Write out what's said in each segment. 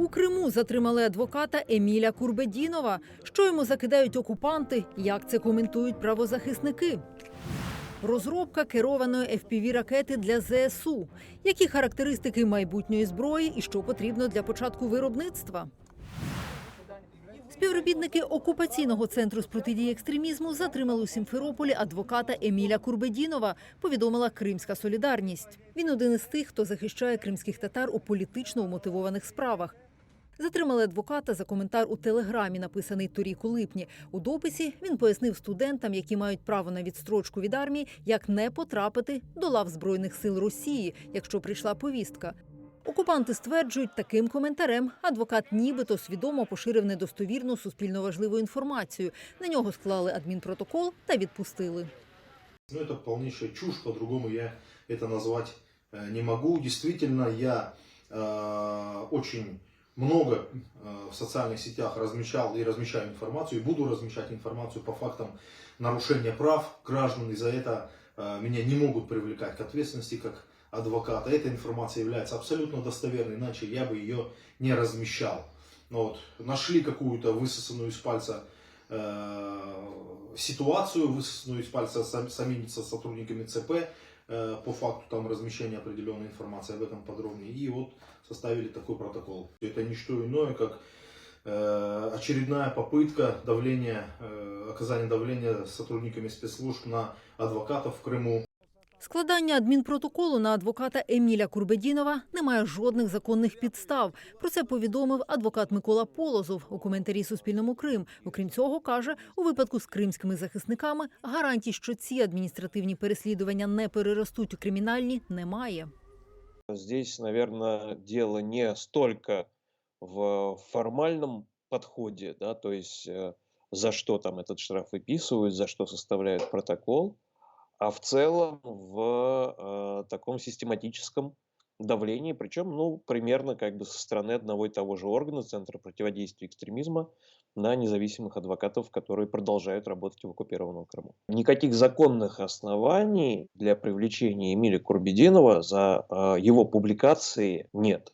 У Криму затримали адвоката Еміля Курбедінова. Що йому закидають окупанти? Як це коментують правозахисники? Розробка керованої fpv ракети для ЗСУ. Які характеристики майбутньої зброї і що потрібно для початку виробництва? Співробітники окупаційного центру з протидії екстремізму затримали у Сімферополі адвоката Еміля Курбедінова. Повідомила Кримська Солідарність. Він один із тих, хто захищає кримських татар у політично умотивованих справах. Затримали адвоката за коментар у телеграмі, написаний торік у липні. У дописі він пояснив студентам, які мають право на відстрочку від армії, як не потрапити до лав збройних сил Росії, якщо прийшла повістка. Окупанти стверджують, таким коментарем адвокат нібито свідомо поширив недостовірну суспільно важливу інформацію. На нього склали адмінпротокол та відпустили. Ну, это полнейшая чушь, по-другому я это назвать э, не могу. Действительно, я э, очень много э, в социальных сетях размещал и размещаю информацию, и буду размещать информацию по фактам нарушения прав граждан, и за это э, меня не могут привлекать к ответственности как адвоката. Эта информация является абсолютно достоверной, иначе я бы ее не размещал. Вот. Нашли какую-то высосанную из пальца э, ситуацию, высосанную из пальца сам- самими со- сотрудниками ЦП по факту там размещения определенной информации об этом подробнее. И вот составили такой протокол. Это не что иное, как э, очередная попытка давления, э, оказания давления сотрудниками спецслужб на адвокатов в Крыму. Складання адмінпротоколу на адвоката Еміля Курбедінова немає жодних законних підстав. Про це повідомив адвокат Микола Полозов у коментарі Суспільному Крим. Окрім цього, каже, у випадку з кримськими захисниками гарантій, що ці адміністративні переслідування не переростуть у кримінальні, немає. Здесь, наверное, дело не столько в формальном подходе, да, то есть э, за что там этот штраф выписывают, за что составляют протокол, А в целом в э, таком систематическом давлении, причем, ну, примерно как бы со стороны одного и того же органа, Центра противодействия экстремизма, на независимых адвокатов, которые продолжают работать в оккупированном Крыму. Никаких законных оснований для привлечения Эмиля Курбединова за э, его публикации нет.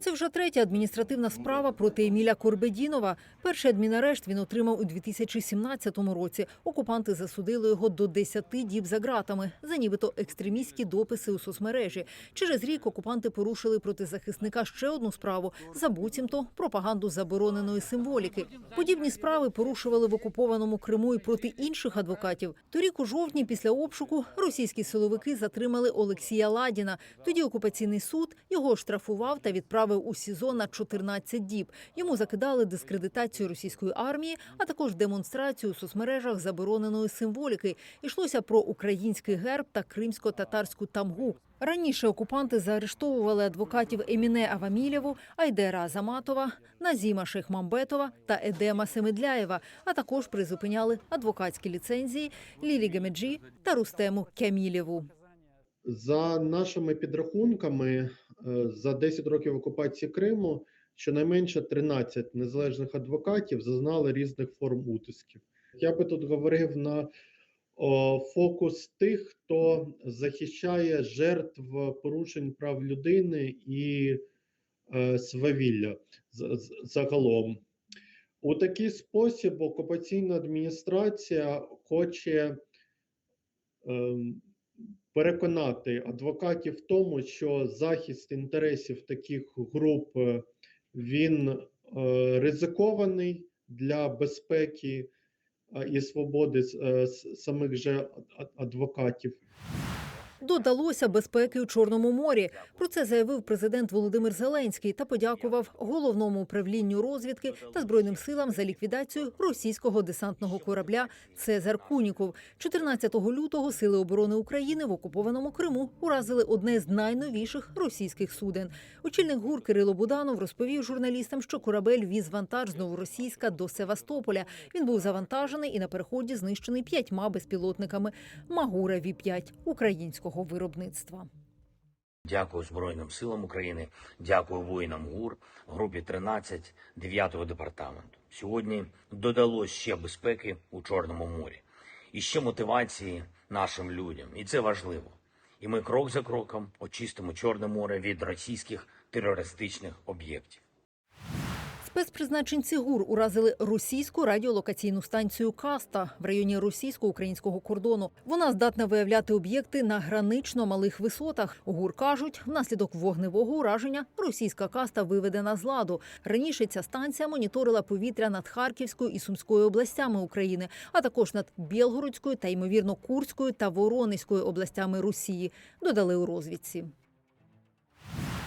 Це вже третя адміністративна справа проти Еміля Корбедінова. Перший адмінарешт він отримав у 2017 році. Окупанти засудили його до 10 діб за ґратами за нібито екстремістські дописи у соцмережі. Через рік окупанти порушили проти захисника ще одну справу за буцімто пропаганду забороненої символіки. Подібні справи порушували в окупованому Криму і проти інших адвокатів. Торік у жовтні після обшуку російські силовики затримали Олексія Ладіна. Тоді окупаційний суд його штрафував та відправив у СІЗО на 14 діб. Йому закидали дискредитацію російської армії, а також демонстрацію у соцмережах забороненої символіки. Йшлося про український герб та кримсько-татарську тамгу. Раніше окупанти заарештовували адвокатів Еміне Авамілєву, Айдера Азаматова, Назіма Шехмамбетова та Едема Семедляєва, а також призупиняли адвокатські ліцензії Лілі Гемеджі та Рустему Кямілєву. За нашими підрахунками, за 10 років окупації Криму щонайменше 13 незалежних адвокатів зазнали різних форм утисків. Я би тут говорив на о, фокус тих, хто захищає жертв порушень прав людини і е, свавілля з- з- загалом. У такий спосіб окупаційна адміністрація хоче ем, переконати адвокатів в тому, що захист інтересів таких груп е, він е, ризикований для безпеки і свободи е, самих же адвокатів. Додалося безпеки у Чорному морі. Про це заявив президент Володимир Зеленський та подякував головному управлінню розвідки та збройним силам за ліквідацію російського десантного корабля Цезар Куніков. 14 лютого сили оборони України в окупованому Криму уразили одне з найновіших російських суден. Очільник ГУР Кирило Буданов розповів журналістам, що корабель віз вантаж з Новоросійська до Севастополя. Він був завантажений і на переході знищений п'ятьма безпілотниками Магура Ві 5 українського виробництва. Дякую Збройним силам України, дякую воїнам ГУР, групі 13 9-го департаменту. Сьогодні додалось ще безпеки у Чорному морі і ще мотивації нашим людям. І це важливо. І ми крок за кроком очистимо Чорне море від російських терористичних об'єктів. Спецпризначенці ГУР уразили російську радіолокаційну станцію Каста в районі російсько-українського кордону. Вона здатна виявляти об'єкти на гранично малих висотах. ГУР кажуть, внаслідок вогневого ураження російська каста виведена з ладу. Раніше ця станція моніторила повітря над Харківською і Сумською областями України, а також над Білгородською та ймовірно Курською та Воронезькою областями Росії. Додали у розвідці.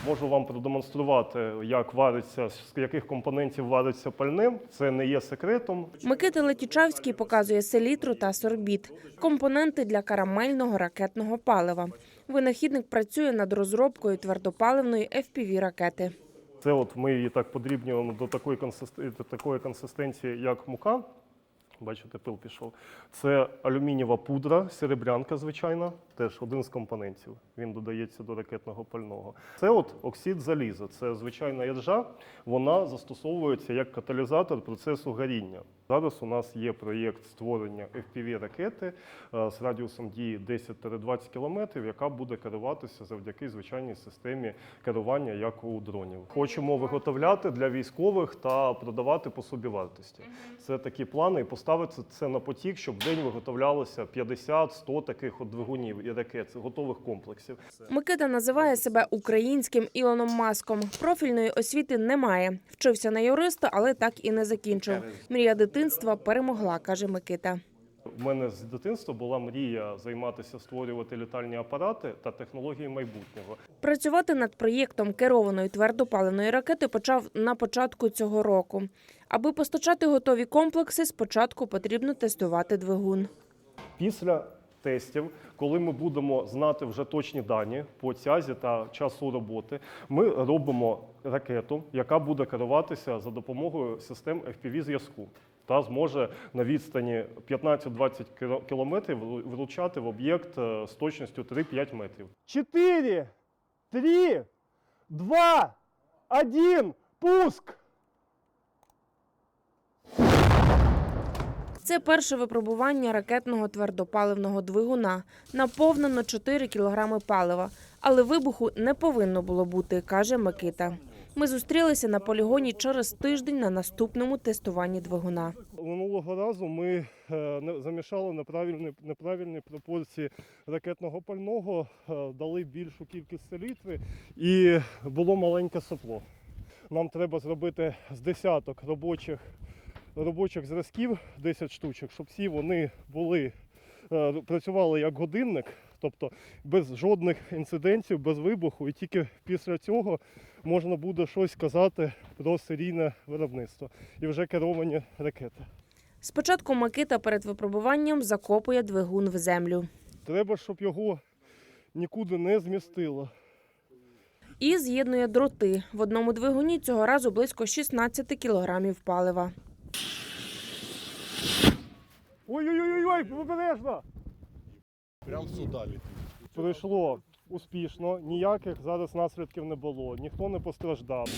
Можу вам продемонструвати, як вариться, з яких компонентів вариться пальне. Це не є секретом. Микита Летічавський показує селітру та сорбіт – компоненти для карамельного ракетного палива. Винахідник працює над розробкою твердопаливної FPV-ракети. Це от ми її так подрібнюємо до такої до такої консистенції, як мука. Бачите, пил пішов. Це алюмінієва пудра, серебрянка, звичайна, теж один з компонентів. Він додається до ракетного пального. Це от оксид заліза, це звичайна іржа. Вона застосовується як каталізатор процесу горіння. Зараз у нас є проєкт створення FPV-ракети е, з радіусом дії 10-20 км, яка буде керуватися завдяки звичайній системі керування, як у дронів. Хочемо виготовляти для військових та продавати по собівартості. Це такі плани, і поставити це на потік, щоб в день виготовлялося 50-100 таких от двигунів і ракет, готових комплексів. Микита називає себе українським Ілоном Маском. Профільної освіти немає. Вчився на юриста, але так і не закінчив. Мрія дитинства перемогла, каже Микита. У мене з дитинства була мрія займатися створювати літальні апарати та технології майбутнього. Працювати над проєктом керованої твердопаливної ракети почав на початку цього року. Аби постачати готові комплекси, спочатку потрібно тестувати двигун. Після тестів, коли ми будемо знати вже точні дані по тязі та часу роботи, ми робимо ракету, яка буде керуватися за допомогою систем FPV зв'язку та зможе на відстані 15-20 кілометрів влучати в об'єкт е, з точністю 3-5 метрів. 4, 3, 2, 1, пуск! Це перше випробування ракетного твердопаливного двигуна. Наповнено 4 кілограми палива, але вибуху не повинно було бути, каже Микита. Ми зустрілися на полігоні через тиждень на наступному тестуванні двигуна. Минулого разу ми е, замішали неправильні, неправильні пропорції ракетного пального, е, дали більшу кількість селітри і було маленьке сопло. Нам треба зробити з десяток робочих, робочих зразків, 10 штучок, щоб всі вони були, е, працювали як годинник, тобто без жодних інцидентів, без вибуху, і тільки після цього можна буде щось казати про серійне виробництво і вже керовані ракети. Спочатку Микита перед випробуванням закопує двигун в землю Треба, щоб його нікуди не змістило. і з'єднує дроти. В одному двигуні цього разу близько 16 кілограмів палива. Ой-ой-ой, обережно! Прям сюди летить. Пройшло успішно, ніяких зараз наслідків не було, ніхто не постраждав.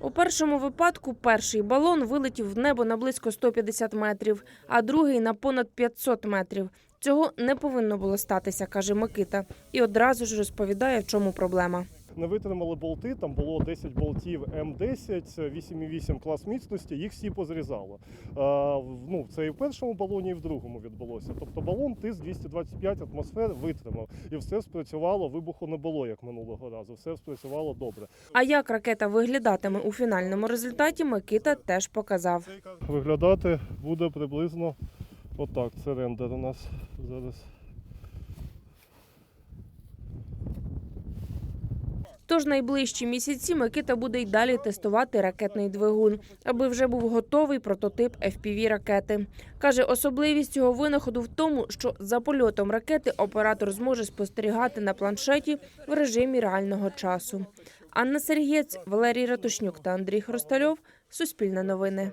У першому випадку перший балон вилетів в небо на близько 150 метрів, а другий на понад 500 метрів. Цього не повинно було статися, каже Микита, і одразу ж розповідає, в чому проблема. Не витримали болти, там було 10 болтів М10, 8,8 клас міцності, їх всі позрізало. Ну, це і в першому балоні, і в другому відбулося. Тобто балон тиск 225 атмосфер витримав. І все спрацювало, вибуху не було, як минулого разу. Все спрацювало добре. А як ракета виглядатиме у фінальному результаті, Микита теж показав. Виглядати буде приблизно отак. Це рендер у нас зараз. Тож найближчі місяці Микита буде й далі тестувати ракетний двигун, аби вже був готовий прототип fpv ракети. Каже, особливість цього винаходу в тому, що за польотом ракети оператор зможе спостерігати на планшеті в режимі реального часу. Анна Сергієць, Валерій Ратушнюк та Андрій Хрустальов. Суспільне новини.